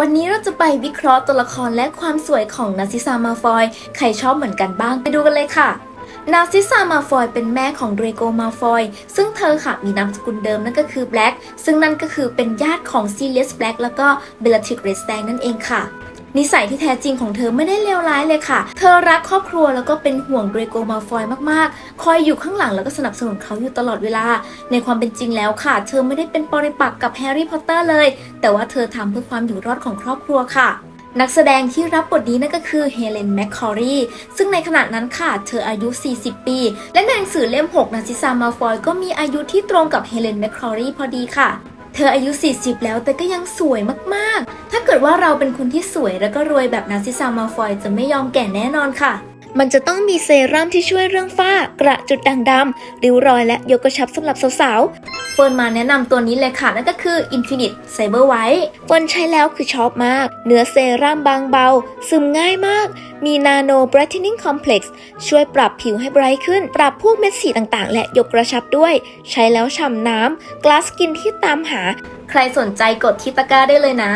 วันนี้เราจะไปวิเคราะห์ตัวละครและความสวยของนาซิซามาฟอย ใครชอบเหมือนกันบ้างไปดูกันเลยค่ะนาซิซามาฟอยเป็นแม่ของเดรโกมาฟอยซึ่งเธอค่ะมีนามสกุลเดิมนั่นก็คือแบล็กซึ่งนั่นก็คือเป็นญาติของซีเลียสแบล็กแล้วก็เบล a ทริกเรสแตงนั่นเองค่ะ นิสัยที่แท้จริงของเธอไม่ได้เลวร้ายเลยค่ะ เธอรักครอบครัวแล้วก็เป็นห่วงเดรโกมาฟอยมากๆ คอยอยู่ข้างหลังแล้วก็สนับสนุนเขาอยู่ตลอดเวลา ในความเป็นจริงแล้วค่ะ เธอไม่ได้เป็นปริปักษ์กับแฮร์รี่พอตเตอร์เลย แต่ว่าเธอทำเพื่อความอยู่รอดของครอบครัวค่ะนักแสดงที่รับบทนี้นั่นก็คือเฮเลนแมคคอรีซึ่งในขณะนั้นค่ะ เธออายุ 40 ปี และในหนังสือเล่ม 6นาซิซามาฟอยก็มีอายุที่ตรงกับเฮเลนแมคคอรีพอดีค่ะ ธออายุ 40 แล้วแต่ก็ยังสวยมากๆ ถ้าเกิดว่าเราเป็นคนที่สวยแล้วก็รวยแบบนาซิซามาฟอยจะไม่ยอมแก่แน่นอนค่ะ มันจะต้องมีเซรั่มที่ช่วยเรื่องฝ้ากระจุดด่างดำริ้วรอยและยกกระชับสำหรับสาวๆ เฟิร์นมาแนะนำตัวนี้เลยค่ะ นั่นก็คือ Infinite Cyber White เฟิร์นใช้แล้วคือชอบมาก เนื้อเซรั่มบางเบา ซึมง่ายมาก มี Nano Brightening Complex ช่วยปรับผิวให้ไบรท์ขึ้น ปรับพวกเม็ดสีต่างๆ และยกกระชับด้วย ใช้แล้วฉ่ำน้ำ Glass Skin ที่ตามหา ใครสนใจกดที่ตะกร้าได้เลยนะ